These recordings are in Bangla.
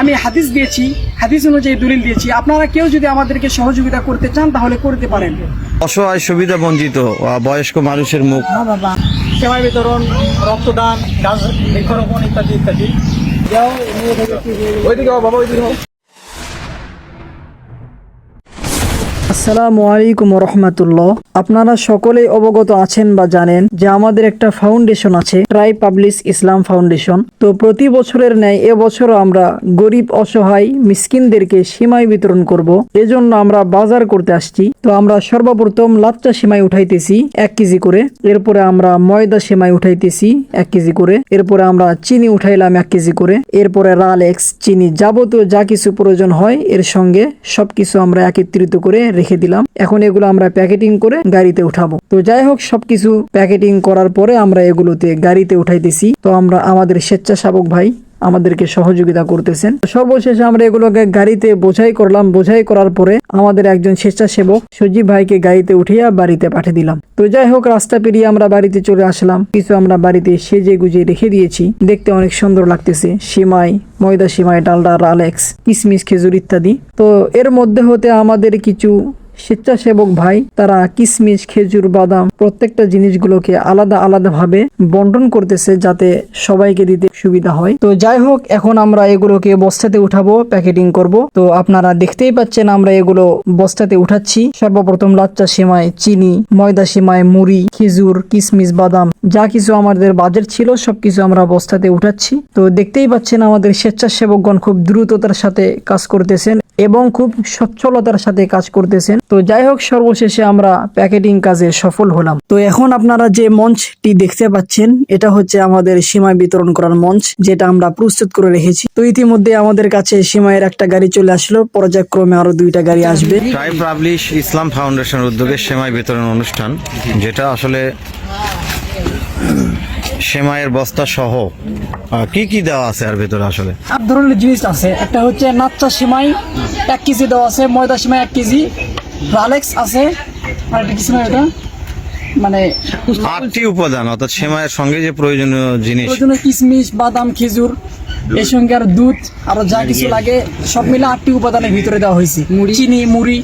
আমি হাদিস দিয়েছি হাদিস অনুযায়ী দলিল দিয়েছি। আপনারা কেউ যদি আমাদেরকে সহযোগিতা করতে চান তাহলে করতে পারেন। অসহায় সুবিধা বঞ্চিত বয়স্ক মানুষের মুখ। সেবা বিতরণ রক্তদান গাছ বৃক্ষরোপণ ইত্যাদি ইত্যাদি। আসসালামু আলাইকুম রহমতুল্লাহ আপনারা সকলেই অবগত আছেন বা জানেন যে আমাদের একটা ফাউন্ডেশন আছে, ট্রাই পাবলিশ ইসলাম ফাউন্ডেশন। তো প্রতি বছরের ন্যায় এবছরও আমরা গরিব, অসহায় মিসকিনদেরকে সীমাই বিতরণ করব। এজন্য আমরা বাজার করতে আসছি। তো আমরা সর্বপ্রথম লাচ্চা সেমাই উঠাইতেছি এক কেজি করে। এরপরে আমরা ময়দা সেমাই উঠাইতেছি এক কেজি করে। এরপরে আমরা চিনি উঠাইলাম এক কেজি করে। এরপরে রালেক্স চিনি যাবতীয় যা কিছু প্রয়োজন হয়, এর সঙ্গে সবকিছু আমরা একত্রিত করে রেখে দিলাম। এখন এগুলো আমরা প্যাকেটিং করে গাড়িতে উঠাবো। তো যাই হোক, সবকিছু প্যাকেটিং করার পরে আমরা এগুলোতে গাড়িতে উঠাইতেছি। তো আমরা আমাদের স্বেচ্ছাসেবক ভাই আমাদেরকে সহযোগিতা করতেছেন। সর্বশেষে আমরা এগুলোকে গাড়িতে বোঝাই করলাম। বোঝাই করার পরে আমাদের একজন স্বেচ্ছাসেবক সজীব ভাইকে গাড়িতে উঠিয়ে বাড়িতে পাঠিয়ে দিলাম। তো যাই হোক, রাস্তা পেরিয়ে আমরা বাড়িতে চলে আসলাম। কিছু আমরা বাড়িতে সেজে গুজে রেখে দিয়েছি। দেখতে অনেক সুন্দর লাগতেছে। সিমাই, ময়দা সিমাই, ডালডা, রালেক্স, কিসমিস, খেজুর ইত্যাদি। তো এর মধ্যে হতে আমাদের কিছু স্বেচ্ছাসেবক ভাই, তারা কিসমিস, খেজুর, বাদাম প্রত্যেকটা জিনিসগুলোকে আলাদা আলাদা ভাবে বন্টন করতেছে যাতে সবাইকে দিতে সুবিধা হয়। তো যাই হোক, এখন আমরা এগুলোকে বস্তাতে উঠাবো, প্যাকেটিং করব। তো আপনারা দেখতেই পাচ্ছেন আমরা এগুলো বস্তাতে উঠাচ্ছি। সর্বপ্রথম লাচ্চা সেমাই, চিনি, ময়দা সেমাই, মুড়ি, খেজুর, কিসমিস, বাদাম, যা কিছু আমাদের বাজেট ছিল, সবকিছু আমরা বস্তাতে উঠাচ্ছি। তো দেখতেই পাচ্ছেন আমাদের স্বেচ্ছাসেবকগণ খুব দ্রুততার সাথে কাজ করতেছেন। এবং খুব সচ্ছলতার সাথে কাজ করতেছেন। তো যাই হোক, সর্বশেষে আমরা প্যাকেটিং কাজে সফল হলাম। তো এখন আপনারা যে মঞ্চটি দেখতে পাচ্ছেন, এটা হচ্ছে আমাদের সীমায় বিতরণ করার মঞ্চ, যেটা আমরা প্রস্তুত করে রেখেছি। তো ইতিমধ্যে আমাদের কাছে সীমায়ের একটা গাড়ি চলে আসলো। পর্যায়ক্রমে আরও দুইটা গাড়ি আসবে। ইসলাম ফাউন্ডেশন উদ্যোগে সেমাই বিতরণ অনুষ্ঠান, যেটা আসলে সেমাইয়ের বস্তা সহ কি কি দেওয়া আছে আর ভেতরে আসলে? আট ধরনের জিনিস আছে। একটা হচ্ছে নাচ্চা সেমাই এক কেজি দেওয়া আছে ময়দা সিমাই এক কেজি রালেক্স আছে আর একটা কি সিমাই ওটা? মানে আটটি উপাদান অর্থাৎ সেমাইয়ের সঙ্গে যে প্রয়োজনীয় জিনিস। প্রয়োজনীয় কিশমিশ বাদাম খেজুর এর সঙ্গে আর দুধ আরও যা কিছু লাগে সব মিলে আটটি উপাদানের ভিতরে দেওয়া হয়েছে। চিনি মুড়ি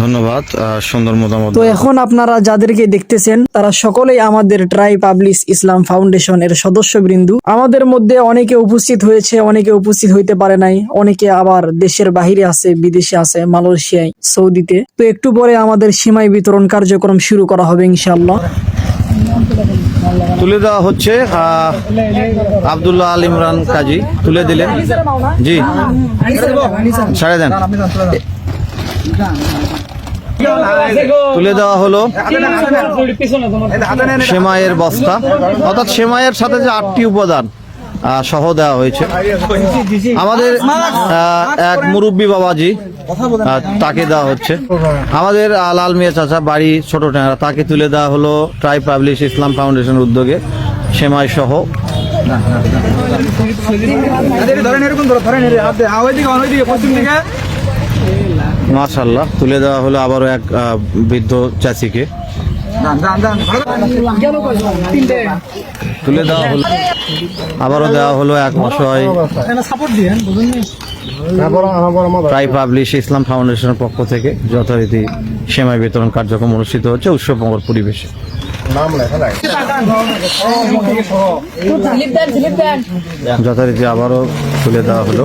ধন্যবাদ সুন্দর মতামত তো এখন আপনারা যাদেরকে দেখতেছেন তারা সকলেই আমাদের ট্রাই পাবলিশ ইসলাম ফাউন্ডেশন এর সদস্যবৃন্দু। আমাদের মধ্যে অনেকে উপস্থিত হয়েছে অনেকে উপস্থিত হইতে পারে নাই। অনেকে আবার দেশের বাহিরে আছে বিদেশে আছে মালয়েশিয়ায় সৌদিতে। তো একটু পরে আমাদের সীমাই বিতরণ কার্যক্রম শুরু করা হবে ইনশাআল্লাহ। তুলে দেওয়া হচ্ছে আহ, আব্দুল্লাহ আল ইমরান কাজী। তুলে দিলেন। জি। ছাড়ে দেন। তুলে দেওয়া হলো সেমাইয়ের বস্তা অর্থাৎ সেমাইয়ের সাথে যে আটটি উপাদান সহ দেওয়া হয়েছে আমাদের এক মুরব্বী বাবাজি তাকে দেওয়া হচ্ছে আমাদের লাল মিয়া চাচা বাড়ি ছোট ট্যাংরা তাকে তুলে দেওয়া হলো ট্রাই পাবলিশ ইসলাম ফাউন্ডেশনের উদ্যোগে সেমাই সহ ধরেন এরকম ধরেন হ্যাঁ পশ্চিম দিকে মাশাল্লাহ তুলে দেওয়া হলো আবারও এক বৃদ্ধ যান তুলে দেওয়া হলো, আবারও দেওয়া হলো এক অসহায় পাবলিশ ইসলাম ফাউন্ডেশনের পক্ষ থেকে যথারীতি সেমাই বিতরণ কার্যক্রম অনুষ্ঠিত হচ্ছে উৎসবমঙ্গল পরিবেশে। যথারীতি আবারও তুলে দেওয়া হলো।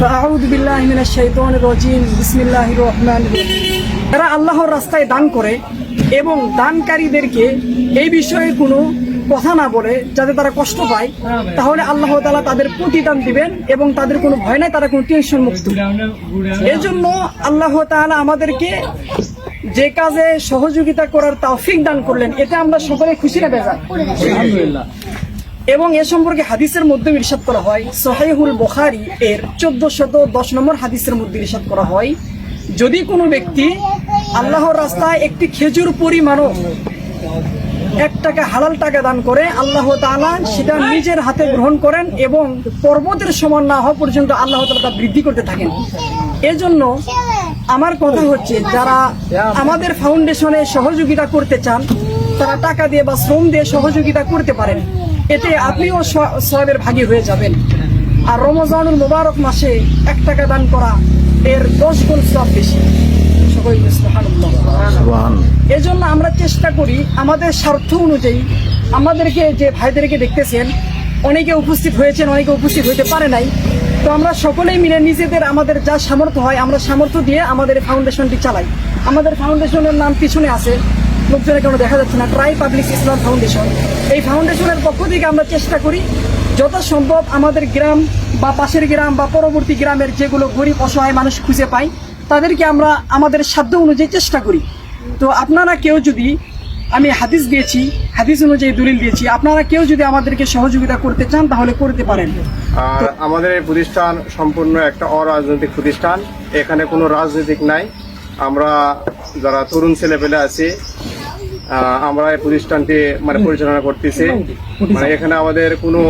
فأعوذ بالله من الشيطان الرجيم بسم الله الرحمن الرحيم যারা আল্লাহর রাস্তায় দান করে এবং দানকারীদেরকে এই বিষয়ে কোনো কথা না বলে যাতে তারা কষ্ট পায় তাহলে আল্লাহ তাআলা তাদের প্রতিদান দিবেন এবং তাদের কোনো ভয় নাই তারা কোনো টেনশন মুক্ত এজন্য আল্লাহ তাআলা আমাদেরকে যে কাজে সহযোগিতা করার তৌফিক দান করলেন এতে আমরা সকলে খুশি না বেজার এবং এ সম্পর্কে হাদিসের মধ্যে ইরশাদ করা হয়। সহিহুল বুখারী এর চোদ্দ শত দশ নম্বর হাদিসের মধ্যে ইরশাদ করা হয়। যদি কোনো ব্যক্তি আল্লাহর রাস্তায় একটি খেজুর পরিমাণও এক টাকা হালাল টাকা দান করে, আল্লাহ তাআলা সেটা নিজের হাতে গ্রহণ করেন এবং পর্বতের সমান না হওয়া পর্যন্ত আল্লাহ তাআলা তা বৃদ্ধি করতে থাকেন। এজন্য আমার কথা হচ্ছে, যারা আমাদের ফাউন্ডেশনে সহযোগিতা করতে চান, তারা টাকা দিয়ে বা শ্রম দিয়ে সহযোগিতা করতে পারেন। এতে আপনিও স- সওয়াবের ভাগী হয়ে যাবেন। আর রমজানুল মোবারক মাসে এক টাকা দান করা এর দশ গুণ সব বেশি। এজন্য আমরা চেষ্টা করি আমাদের স্বার্থ অনুযায়ী আমাদেরকে যে ভাইদেরকে দেখতেছেন অনেকে উপস্থিত হয়েছেন অনেকে উপস্থিত হইতে পারে নাই। তো আমরা সকলেই মিলে নিজেদের আমাদের যা সামর্থ্য হয় আমরা সামর্থ্য দিয়ে আমাদের ফাউন্ডেশনটি চালাই। আমাদের ফাউন্ডেশনের নাম পিছনে আছে। লোকজনের কোনো দেখা যাচ্ছে না। ট্রাই পাবলিক ইসলাম ফাউন্ডেশন এই ফাউন্ডেশনের পক্ষ থেকে আমরা চেষ্টা করি যত সম্ভব আমাদের গ্রাম বা পাশের গ্রাম বা পরবর্তী গ্রামের যেগুলো গরিব অসহায় মানুষ খুঁজে পাই তাদেরকে আমরা আমাদের সাধ্য অনুযায়ী চেষ্টা করি। তো আপনারা কেউ যদি আমি হাদিস দিয়েছি হাদিস অনুযায়ী দলিল দিয়েছি আপনারা কেউ যদি আমাদেরকে সহযোগিতা করতে চান তাহলে করতে পারেন। আর আমাদের এই প্রতিষ্ঠান সম্পূর্ণ একটা অরাজনৈতিক প্রতিষ্ঠান। এখানে কোনো রাজনৈতিক নাই। আমরা যারা তরুণ ছেলেপেলে আছি আমরা এই প্রতিষ্ঠানটি মানে পরিচালনা করতেছি। মানে এখানে আমাদের কোনো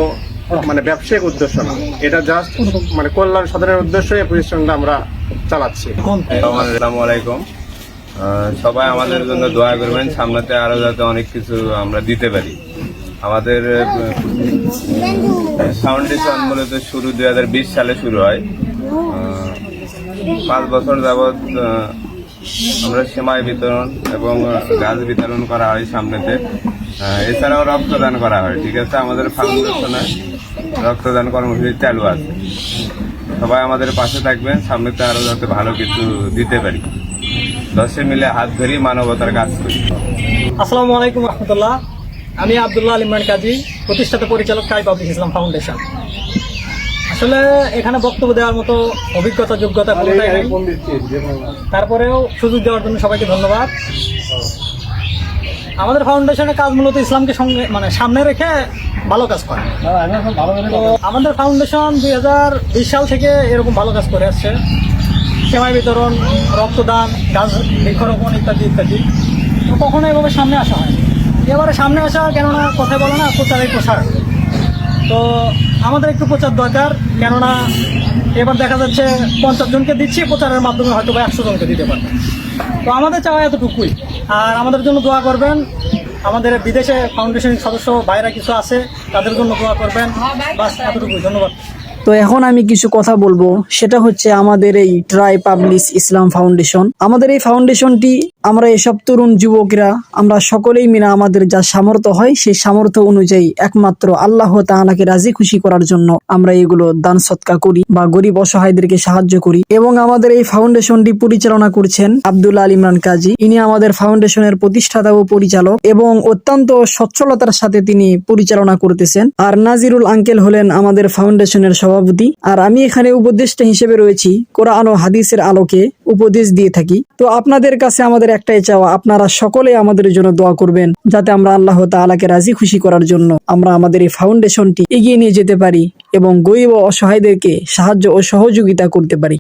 মানে ব্যবসায়িক উদ্দেশ্য না। এটা জাস্ট মানে কল্যাণ সাধনের উদ্দেশ্যে এই প্রতিষ্ঠানটা আমরা চালাচ্ছি। আসসালামু আলাইকুম আহ, সবাই আমাদের জন্য দোয়া করবেন সামনেতে আরও যাতে অনেক কিছু আমরা দিতে পারি। আমাদের ফাউন্ডেশন মূলত শুরু দুই হাজার বিশ সালে শুরু হয়। আহ, পাঁচ বছর যাবৎ আহ, আমরা সেমাই বিতরণ এবং গাছ বিতরণ করা হয় সামনেতে। এছাড়াও রক্তদান করা হয়, ঠিক আছে? আমাদের ফাউন্ডেশনে রক্তদান কর্মসূচি চালু আছে। সবাই আমাদের পাশে থাকবেন, সামনেতে আরও যাতে ভালো কিছু দিতে পারি। দশে মিলে হাত ধরি মানবতার কাজ করি। আসসালামু আলাইকুম রহমতুল্লাহ। আমি আবদুল্লাহ আলিমান কাজী, প্রতিষ্ঠাতা পরিচালক কাই পাবলিক ইসলাম ফাউন্ডেশন। আসলে এখানে বক্তব্য দেওয়ার মতো অভিজ্ঞতা যোগ্যতা কোনোটাই নেই। তারপরেও সুযোগ দেওয়ার জন্য সবাইকে ধন্যবাদ। আমাদের ফাউন্ডেশনের কাজ মূলত ইসলামকে সঙ্গে মানে সামনে রেখে ভালো কাজ করে। আমাদের ফাউন্ডেশন দুই হাজার বিশ সাল থেকে এরকম ভালো কাজ করে আসছে। সেমাই বিতরণ রক্তদান গাছ বৃক্ষরোপণ ইত্যাদি ইত্যাদি। তো কখনো এভাবে সামনে আসা হয় এবারে সামনে আসা কেননা কথায় বলো না প্রচারের প্রসার। তো আমাদের একটু প্রচার দরকার, কেননা এবার দেখা যাচ্ছে পঞ্চাশ জনকে দিচ্ছি, প্রচারের মাধ্যমে হয়তো বা একশো জনকে দিতে পারবে। তো আমাদের চাওয়া এতটুকুই। আর আমাদের জন্য দোয়া করবেন, আমাদের বিদেশে ফাউন্ডেশন সদস্য বাইরে কিছু আছে, তাদের জন্য দোয়া করবেন। বাস, এতটুকুই, ধন্যবাদ। তো এখন আমি কিছু কথা বলব, সেটা হচ্ছে আমাদের এই ট্রাই পাবলিশ ইসলাম ফাউন্ডেশন আমাদের এই ফাউন্ডেশনটি আমরা এসব তরুণ যুবকরা, আমরা সকলেই মিলে আমাদের যা সামর্থ্য হয়, সেই সামর্থ্য অনুযায়ী একমাত্র আল্লাহ তাআলাকে রাজি খুশি করার জন্য আমরা এগুলো দান সৎকা করি বা গরিব অসহায়দেরকে সাহায্য করি। এবং আমাদের এই ফাউন্ডেশনটি পরিচালনা করছেন আব্দুল আল ইমরান কাজী। ইনি আমাদের ফাউন্ডেশনের প্রতিষ্ঠাতা ও পরিচালক এবং অত্যন্ত সচ্ছলতার সাথে তিনি পরিচালনা করতেছেন। আর নাজিরুল আঙ্কেল হলেন আমাদের ফাউন্ডেশনের সভাপতি। আর আমি এখানে উপদেষ্টা হিসেবে রয়েছি, কোরআন ও হাদিসের আলোকে উপদেশ দিয়ে থাকি। তো আপনাদের কাছে আমাদের একটাই চাওয়া, আপনারা সকলে আমাদের জন্য দোয়া করবেন, যাতে আমরা আল্লাহ তালাকে রাজি খুশি করার জন্য আমরা আমাদের এই ফাউন্ডেশনটি এগিয়ে নিয়ে যেতে পারি এবং গরিব ও অসহায়দেরকে সাহায্য ও সহযোগিতা করতে পারি।